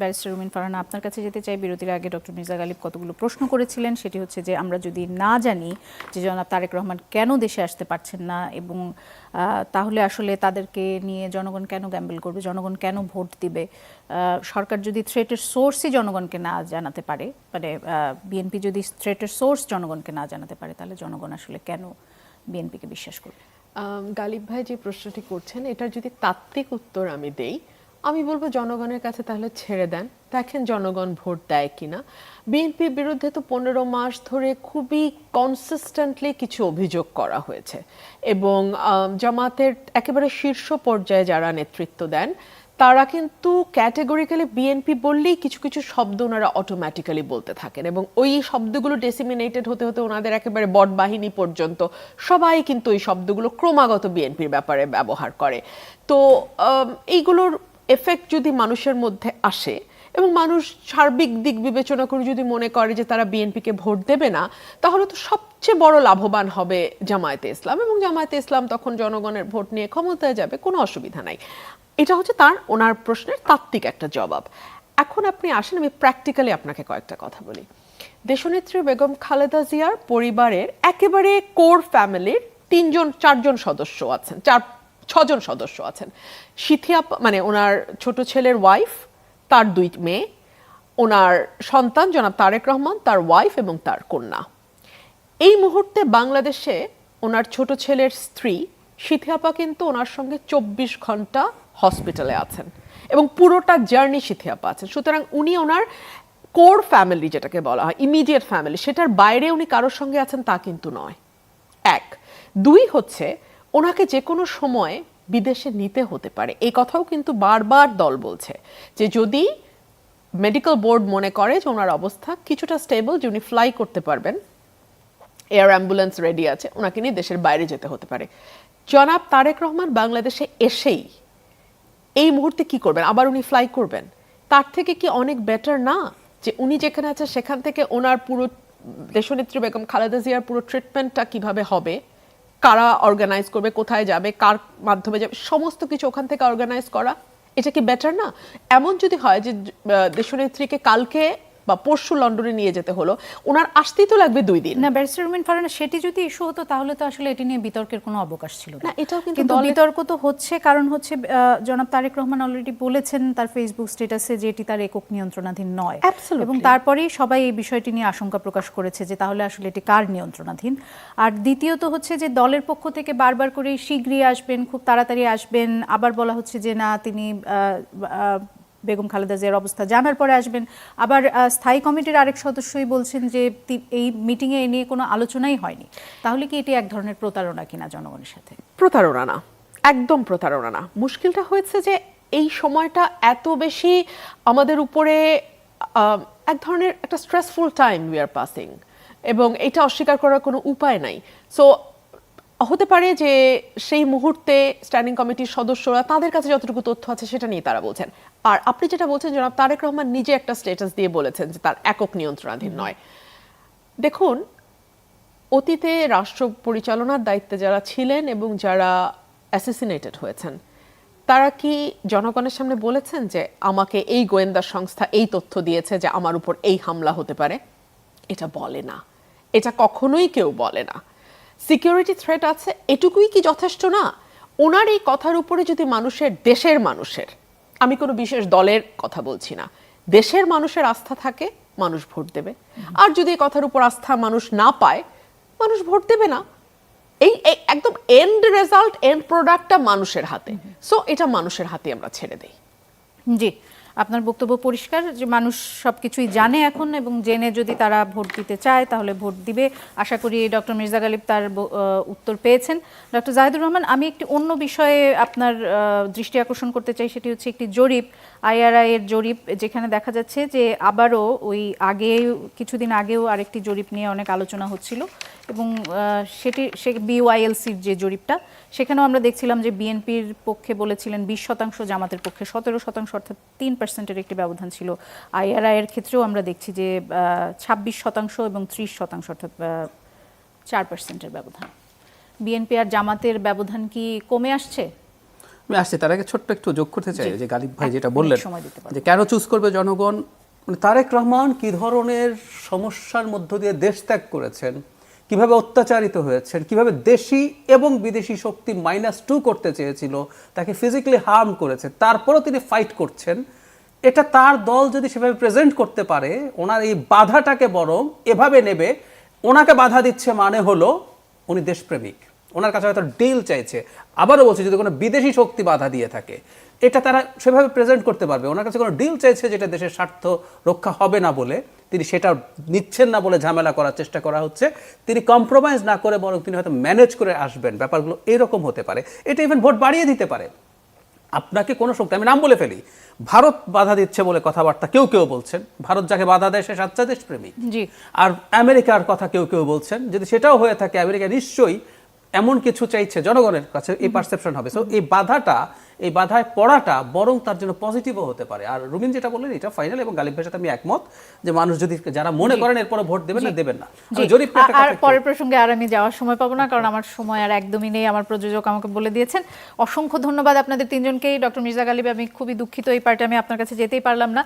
Barrister রুমিন ফারহানা আপনার কাছে যেতে চাই। বিরতির আগে ডক্টর মির্জা গালিব কতগুলো প্রশ্ন করেছিলেন, সেটি হচ্ছে যে, আমরা যদি না জানি যে জনাব তারেক রহমান কেন দেশে আসতে পারছেন না এবং তাহলে আসলে তাদেরকে নিয়ে জনগণ কেন গ্যাম্বল করবে, জনগণ কেন ভোট দিবে? সরকার যদি থ্রেটের সোর্সই জনগণকে না জানাতে পারে মানে বিএনপি যদি থ্রেটের সোর্স জনগণকে না জানাতে পারে, তাহলে জনগণ আসলে কেন বিএনপিকে বিশ্বাস করবে? গালিব ভাই যে প্রশ্নটি করছেন, এটার যদি তাত্ত্বিক উত্তর আমি দেই আমি বলব জনগণের কাছে তাহলে ছেড়ে দেন। দেখেন জনগণ ভোট দেয় কিনা। বিএনপির বিরুদ্ধে তো পনেরো মাস ধরে খুবই কনসিস্টেন্টলি কিছু অভিযোগ করা হয়েছে। এবং জামাতের একেবারে শীর্ষ পর্যায়ে যারা নেতৃত্ব দেন, তারা কিন্তু ক্যাটেগরিক্যালি বিএনপি বললেই কিছু কিছু শব্দ ওনারা অটোমেটিক্যালি বলতে থাকেন। এবং ওই শব্দগুলো ডেসিমিনেটেড হতে হতে ওনাদের একেবারে বট বাহিনী পর্যন্ত সবাই কিন্তু ওই শব্দগুলো ক্রমাগত বিএনপির ব্যাপারে ব্যবহার করে। তো এইগুলোর এফেক্ট যদি মানুষের মধ্যে আসে এবং মানুষ সার্বিক দিক বিবেচনা করে যদি মনে করে যে তারা বিএনপিকে ভোট দেবে না, তাহলে তো সবচেয়ে বড় লাভবান হবে জামায়াতে ইসলাম এবং জামায়াতে ইসলাম তখন জনগণের ভোট নিয়ে ক্ষমতায় যাবে, কোনো অসুবিধা নাই। এটা হচ্ছে তার, ওনার প্রশ্নের তাত্ত্বিক একটা জবাব। এখন আপনি আসেন, আমি প্র্যাকটিক্যালি আপনাকে কয়েকটা কথা বলি। দেশনেত্রী বেগম খালেদা জিয়ার পরিবারের একেবারে কোর ফ্যামিলির তিনজন, চারজন সদস্য আছেন, চার ছজন সদস্য আছেন। সিথিয়া মানে ওনার ছোট ছেলের ওয়াইফ তার দুই মেয়ে, ওনার সন্তান জনাব তারেক রহমান, তার ওয়াইফ এবং তার কন্যা। এই মুহূর্তে বাংলাদেশে ওনার ছোট ছেলের স্ত্রী সিথিয়াপা কিন্তু ওনার সঙ্গে চব্বিশ ঘণ্টা হসপিটালে আছেন এবং পুরোটা জার্নি সিথিয়াপা আছেন। সুতরাং উনি ওনার কোর ফ্যামিলি যেটাকে বলা হয় ইমিডিয়েট ফ্যামিলি সেটার বাইরে উনি কারোর সঙ্গে আছেন তা কিন্তু নয়। এক। দুই হচ্ছে ওনাকে যে কোনো সময় বিদেশে নিতে হতে পারে। এই কথাও কিন্তু বারবার দল বলছে যে যদি মেডিকেল বোর্ড মনে করে যে ওনার অবস্থা কিছুটা স্টেবল যে উনি ফ্লাই করতে পারবেন এয়ার অ্যাম্বুলেন্স রেডি আছে, ওনাকে নিয়ে দেশের বাইরে যেতে হতে পারে। জনাব তারেক রহমান বাংলাদেশে এসেই এই মুহূর্তে কি করবেন? আবার উনি ফ্লাই করবেন? তার থেকে কি অনেক বেটার না? যে উনি যেখানে আছেন সেখান থেকে ওনার পুরো, দেশনেত্রী বেগম খালেদা জিয়ার পুরো ট্রিটমেন্টটা কীভাবে হবে? কারা অর্গানাইজ করবে, কোথায় যাবে, কার মাধ্যমে যাবে, সমস্ত কিছু ওখান থেকে অর্গানাইজ করা, এটা কি বেটার না? এমন যদি হয় যে দেশনেত্রীকে কালকে বা পরশু লন্ডনে নিয়ে যেতে হলো ওনার আসতেই তো লাগবে দুই দিন। না ব্যারিস্টার রুমিন ফারহানা সেটি যদি ইস্যু হতো তাহলে তো আসলে এটি নিয়ে বিতর্কের কোনো অবকাশ ছিল না, এটাও কিন্তু বিতর্ক তো হচ্ছে কারণ হচ্ছে জনাব তারেক রহমান অলরেডি বলেছেন তার ফেসবুক স্ট্যাটাসে যে এটি তার একক নিয়ন্ত্রণাধীন নয়। এবং তারপরেই সবাই এই বিষয়টি নিয়ে আশঙ্কা প্রকাশ করেছে যে তাহলে আসলে এটি কার নিয়ন্ত্রণাধীন। আর দ্বিতীয়ত হচ্ছে যে দলের পক্ষ থেকে বারবার করে শীঘ্রই আসবেন খুব তাড়াতাড়ি আসবেন। আবার বলা হচ্ছে যে না তিনি আহ, আহ, বেগম খালেদা জিয়ার অবস্থা জানার পরে আসবেন। আবার স্থায়ী কমিটির আরেক সদস্যই বলছেন যে এই মিটিংয়ে এ নিয়ে কোনো আলোচনাই হয়নি। তাহলে কি এটি এক ধরনের প্রতারণা কিনা জনগণের সাথে? প্রতারণা না, একদম প্রতারণা না। মুশকিলটা হয়েছে যে, এই সময়টা এত বেশি আমাদের উপরে এক ধরনের একটা stressful time we are passing এবং এটা অস্বীকার করার কোনো উপায় নাই। সো হতে পারে যে, সেই মুহূর্তে স্ট্যান্ডিং কমিটির সদস্যরা তাদের কাছে যতটুকু তথ্য আছে সেটা নিয়ে তারা বলছেন। আর আপনি যেটা বলছেন, জনাব তারেক রহমান নিজে একটা স্ট্যাটাস দিয়ে বলেছেন যে তার একক নিয়ন্ত্রণাধীন নয়। দেখুন, অতীতে রাষ্ট্র পরিচালনার দায়িত্বে যারা ছিলেন এবং যারা অ্যাসেসিনেটেড হয়েছেন, তারা কি জনগণের সামনে বলেছেন যে আমাকে এই গোয়েন্দা সংস্থা এই তথ্য দিয়েছে যে আমার উপর এই হামলা হতে পারে? এটা বলে না। এটা কখনোই কেউ বলে না। সিকিউরিটি থ্রেট আছে, এটুকুই কি যথেষ্ট না? ওনার এই কথার উপরে যদি মানুষের, দেশের মানুষের আমি কোনো বিশেষ দলের কথা বলছি না। দেশের মানুষের আস্থা থাকে, মানুষ ভোট দেবে। আর যদি কথার উপর আস্থা মানুষ না পায়, মানুষ ভোট দেবে না। এই একদম এন্ড রেজাল্ট এন্ড প্রোডাক্টটা মানুষের হাতে। সো এটা মানুষের হাতে আমরা ছেড়ে দেই। জি। আপনার বক্তব্য পরিষ্কার যে মানুষ সবকিছুই জানে এখন এবং জেনে যদি তারা ভোট দিতে চায় তাহলে ভোট দিবে। আশা করি ডক্টর মির্জা গালিব তার উত্তর পেয়েছেন। ডক্টর জাহিদুর রহমান, আমি একটি অন্য বিষয়ে আপনার দৃষ্টি আকর্ষণ করতে চাই, সেটি হচ্ছে একটি জরিপ, আইআরআই এর জরিপ, যেখানে দেখা যাচ্ছে যে আবারও ওই আগে কিছুদিন আগেও আরেকটি জরিপ নিয়ে অনেক আলোচনা হচ্ছিল। এবং সেটি সে বিওয়াইএলসির যে জরিপটা সেখানেও আমরা দেখছিলাম যে বিএনপির পক্ষে বলেছিলেন বিশ শতাংশ জামাতের পক্ষে সতেরো শতাংশ অর্থাৎ তিন পার্সেন্টের একটি ব্যবধান ছিল। আইআরআই এর ক্ষেত্রেও আমরা দেখছি যে ছাব্বিশ শতাংশ এবং ত্রিশ শতাংশ অর্থাৎ চার পার্সেন্টের ব্যবধান। বিএনপি আর জামাতের ব্যবধান কি কমে আসছে? আমি আসছি। তার আগে ছোট্ট একটু যোগ করতে চাই যে গালিব ভাই যেটা বললেন। যে কেন চুজ করবে জনগণ? মানে তারেক রহমান কি ধরনের সমস্যার মধ্য দিয়ে দেশ ত্যাগ করেছেন? কীভাবে অত্যাচারিত হয়েছেন, কীভাবে দেশি এবং বিদেশি শক্তি মাইনাস টু করতে চেয়েছিল, তাকে ফিজিক্যালি হার্ম করেছে, তারপরও তিনি ফাইট করছেন। এটা তার দল যদি সেভাবে প্রেজেন্ট করতে পারে, ওনার এই বাধাটাকে বরং এভাবে নেবে, ওনাকে বাধা দিচ্ছে মানে হলো উনি দেশপ্রেমিক। ওনার কাছে হয়তো ডিল চাইছে, আবারও বলছে যদি কোনো বিদেশি শক্তি বাধা দিয়ে থাকে, এটা তারা সেভাবে প্রেজেন্ট করতে পারবে। ওনার কাছে কোনো ডিল চাইছে যেটা দেশের স্বার্থ রক্ষা হবে না বলে। তিনি সেটা নিচ্ছেন না বলে ঝামেলা করার চেষ্টা করা হচ্ছে। তিনি কম্প্রোমাইজ না করে বরং তিনি হয়তো ম্যানেজ করে আসবেন। ব্যাপারগুলো এরকম হতে পারে। এটা ইভেন ভোট বাড়িয়ে দিতে পারে। আপনাকে কোনো শক্তি আমি নাম বলে ফেলি। ভারত বাধা দিচ্ছে বলে কথাবার্তা কেউ কেউ বলছেন। ভারত যাকে বাধা দেয় সে সাচ্চা দেশপ্রেমিক জি। আর আমেরিকার কথা কেউ কেউ বলছেন। যদি সেটাও হয়ে থাকে আমেরিকা নিশ্চয়ই এমন কিছু চাইছে জনগণের কাছে এই পারসেপশন হবে। সো এই বাধাটা এই বাধায় পড়াটা বরং তার জন্য পজিটিভও হতে পারে। আর রুমিন যেটা বললেন এটা ফাইনাল এবং গালিব ভাইয়ের সাথে আমি একমত যে মানুষ যদি যারা মনে করেন এরপরে ভোট দেবেন না দেবেন না। জি। আমি জরিপটা আ- একটা আর পরের প্রসঙ্গে আর আমি যাওয়ার সময় পাবো না কারণ আমার সময় আর একদমই নেই। আমার প্রযোজক আমাকে বলে দিয়েছেন। অসংখ্য ধন্যবাদ আপনাদের তিনজনকেই। ডক্টর মির্জা গালিব আমি খুবই দুঃখিত। এই পার্টি আমি আপনার কাছে যেতেই পারলাম না।